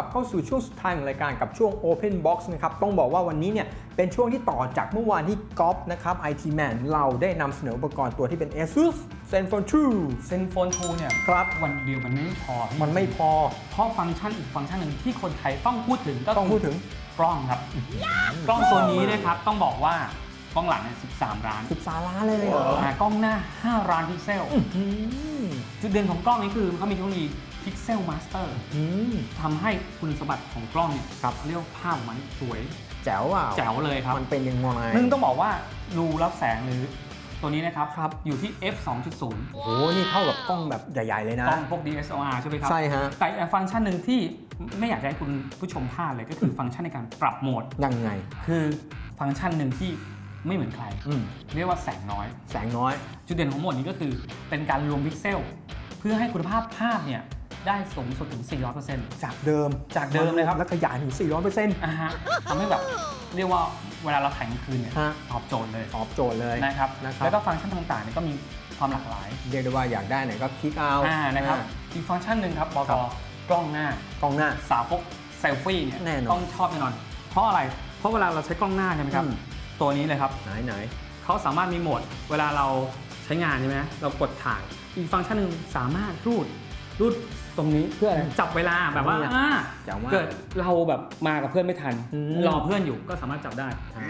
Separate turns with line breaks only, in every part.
กลับเข้าสู่ช่วงสุดท้ายของรายการกับช่วง Open Box นะครับ ต้องบอกว่าวันนี้เนี่ยเป็นช่วงที่ต่อจากเมื่อวานที่ก๊อฟนะครับ IT Man เราได้นำเสนออุปกรณ์ตัวที่เป็น ASUS ZenFone 2
เซนโฟนทูเนี่ย
ครับ
วันเดียวมันไม่พอพี่
มันไม่พอ
เพราะฟังก์ชันอีกฟังก์ชันหนึ่งที่คนไทยต้องพูดถึงก็
ต้องพูดถึง
กล้องครับ กล้องตัวนี้นะครับต้องบอกว่ากล้องหลังเนี่ย13 ล้าน
13 ล้านเลยเหรอ
อ่ากล้องหน้า 5 ล้านพิกเซล
อืม
จุดเด่นของกล้องนี้คือเขามีเทคโนโลยี พิกเซลมาสเตอร์
อืม
ทำให้คุณสมบัติของกล้องเนี่ย
ครับ
เรียกว่าภาพออกมันสวย
แจ๋วอะ
แจ๋วเลยครับ
มันเป็นยังไง
ซึ่งต้องบอกว่ารูรับแสงหรือตัวนี้นะครับ
ครับ
อยู่ที่ f 2.0
โอ้โห นี่เท่ากับกล้องแบบใหญ่ ๆ เลยนะ
กล้องพวก DSLR ใช่ไหมครับ
ใช่ฮะ
แต่อีกฟังก์ชันหนึ่งที่ไม่อยากจะให้คุณผู้ชมพลาดเลยก็คือฟังก์ชันในการปรับโหมด
ยังไง
คือฟังก์ชันหนึ่งที่ไม่เหมือนใคร
อืม
เรียกว่าแสงน้อย
แสงน้อย
จุดเด่นของโหมดนี้ก็คือเป็นการรวมพิกเซล เพื่อให้คุณภาพภาพเนี่ย ได้สูงสุดถึง 400%
จากเดิม
จากเดิมเลยครับ
แล้วขยายถึง 400%
อ่าฮะทำให้แบบเรียกว่าเวลาเราถ่ายกลางคืนเนี่ย
ฮะ
ตอบโจทย์เลย
ตอบโจทย์เลย
นะครับ
นะครับ
แล้วก็ฟังก์ชันต่างๆเนี่ยก็มีความหลากหลาย
เรียกได้ว่าอยากได้ไหนก็คลิกเอา
อ่านะครับ
อ่า
อีกฟังก์ชันหนึ่งครับบ
ครั
ก
บ
กล้องหน้า
กล้องหน้า
สาวกเซลฟี่เนี่ย
แน่นอน
ต้องชอบแน่นอน เพราะอะไรเพราะเวลาเราใช้กล้องหน้าใช่ไหมครับ
อืม
ตัวนี้เลยครับ
ไหนไหน
เขาสามารถมีโหมดเวลาเราใช้งานใช่ไหมเรากดถ่าย อีกฟังก์ชันหนึ่งสามารถรูด รูดตรงนี้เพื่ออะไร จับเวลาแบบว่า
เนี่ย
อ่า
แจ๋วมาก
เกิดเราแบบมากับเพื่อนไม่ทัน
อืม
รอเพื่อนอยู่ก็สามารถจับได้
อ่า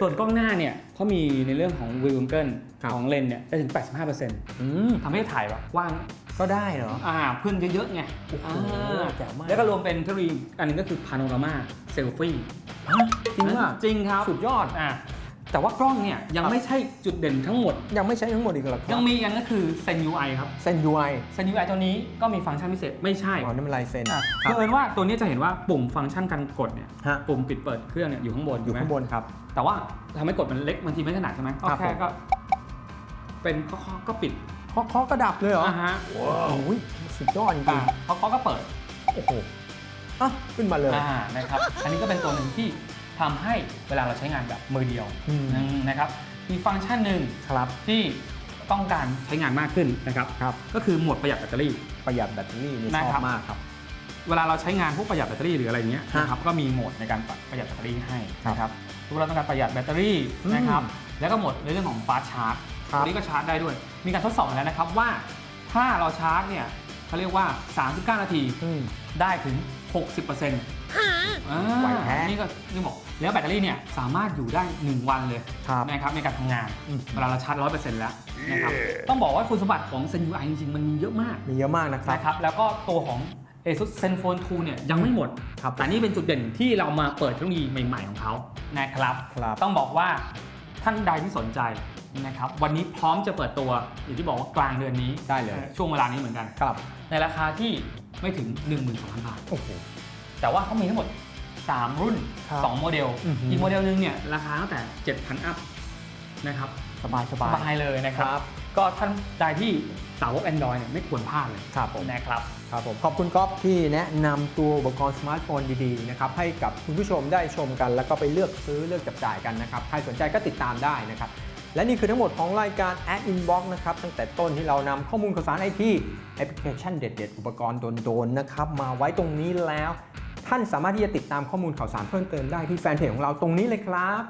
ส่วนกล้องหน้าเนี่ยเขามีในเรื่องของวิวเกิล
ครับ
ของเลนส์เนี่ยได้ถึง 85%
อืม
ทำให้ถ่ายแบบว่าง
ก็ได้เหรอ
อ่าเพื่อนเยอะๆไง
โอ้โห
อ่า
แจ๋วมาก
แล้วก็รวมเป็นเทคโนโลยีอันหนึงก็คือพาโนรามาเซลฟี่
ฮะจริงป่ะ
จริงครับ
สุดยอด
อ่า แต่ว่ากล้องเนี่ยยัง
ครับ
ไม่ใช่จุดเด่นทั้งหมด
ยังไม่ใช้ทั้งหมดอีกเหรอครับ
ยังมีอีกอันก็คือ Zen UI ครับ
เซน UI
Zen UI ตัวนี้ก็มีฟังก์ชันพิเศษไม่ใช่
อ๋อนี่มันลายเซ็น
อะ
ครั
เผอิญว่าตัวนี้จะเห็นว่าปุ่มฟังก์ชันการกดเนี่ย
ฮะ
ปุ่มปิดเปิดเครื่องเนี่ยอยู่ข้างบน
อยู่
ถูกไหม
ข้างบนครับ
แต่ว่าทำให้กดมันเล็กบางทีไม่ถนัดใช่ไหมก็
ครับ
แค่
ผม
ก็เป็นเคาะๆก็ปิด
เคาะเคาะกระดับเลยเหรอ
อ่าฮะ
โอ้ยสุดยอดจริ
อ่างเคาะๆก็เปิด
ๆโอ้โหอะขึ้นมาเลย
อ่านะครับอันนี้ก็เป็นตัวหนึ่งที่ ทำให้เวลาเราใช้งานแบบมือเดียว
อืม
นะครับมีฟังก์ชันหนึ่ง
ครับ
ที่ต้องการใช้งานมากขึ้นนะครับ
ครับ
ก็คือโหมดประหยัดแบตเตอรี่
ประหยัดแบตเตอรี่นี่ช
นะ
อ
ครับ
บมากครับ
เวลาเราใช้งานพวกประหยัดแบตเตอรี่หรืออะไรเงี้ย
ฮะ
นะครับก็มีโหมดในการประหยัดแบตเตอรี่ให้
ครับ
นะครับทุกเราต้องการประหยัดแบตเตอรี่
อืม
นะครับแล้วก็โหมดในเรื่องของฟาสชาร์จ
ครับ
ตัวนี้ก็ชาร์จได้ด้วย มีการทดสอบมาแล้วนะครับว่าถ้าเราชาร์จเนี่ยเขาเรียกว่า 39 นาที
อืม
ได้ถึง 60%อ่า
ไหวแท้
นี่ก็นี่บอกแล้วแบตเตอรี่เนี่ยสามารถอยู่ได้ 1 วันเลย
ครับ
นะครับในการทำงาน
อืม
เวลาเราชาร์จ100%แล้วนะครับต้องบอกว่าคุณสมบัติของ Zen UI จริงๆ มันมีเยอะมาก
มีเยอะมากนะครับ
นะครับ แล้วก็ตัวของ ASUS ZenFone 2เนี่ยยังไม่หมด
ครับ
แต่นี่เป็นจุดเด่นที่เรามาเปิดเทคโนโลยีใหม่ๆของเขานะครับ
ครับ
ต้องบอกว่าท่านใดที่สนใจนะครับวันนี้พร้อมจะเปิดตัวอย่างที่บอกว่ากลางเดือนนี้
ได้เลย
ช่วงเวลานี้เหมือนกัน
ครับ
ในราคาที่ไม่ถึง 12,000 บาท
โอ้โห
แต่ว่าเขามีทั้งหมด 3 รุ่น
ครับ
2 โมเดล
อือหืออี
อีกโมเดลหนึงเนี่ยราคาตั้งแต่ 7,000 อัพนะครับ
สบายส
ส
บาย
บายเลยนะค
ครับรับ
ก็ท่านใดที่สาวก Android เนี่ยไม่ควรพลาดเลย
ครับผม
นะครับ
ครับผมขอบคุณก๊อฟที่แนะนำตัวอุปกรณ์สมาร์ทโฟนดีๆนะครับให้กับคุณผู้ชมได้ชมกัน แล้วก็ไปเลือกซื้อเลือกจับจ่ายกันนะครับใครสนใจก็ติดตามได้นะครับและนี่คือทั้งหมดของรายการ Ad Inbox นะครับตั้งแต่ต้นที่เรานำข้อมูลข่าวสารไอทีแอปพลิเคชันเด็ด ๆ อุปกรณ์โดนๆนะครับมาไว้ตรงนี้แล้ว ท่านสามารถที่จะติดตามข้อมูลข่าวสารเพิ่มเติมได้ที่แฟนเพจของเราตรงนี้เลยครับ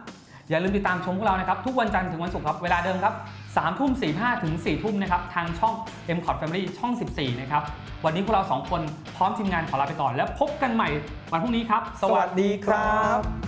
อย่าลืมติดตามชมพวกเรานะครับทุกวันจันทร์ถึงวันศุกร์ครับเวลาเดิมครับ3ทุ่ม45ถึง4ทุ่มนะครับทางช่อง m c o t Family ช่อง 14 นะครับ วันนี้พวกเรา2คนพร้อมทีมงานขอลาไปก่อน แล้วพบกันใหม่วันพรุ่งนี้ครับ
สวัสดีครับ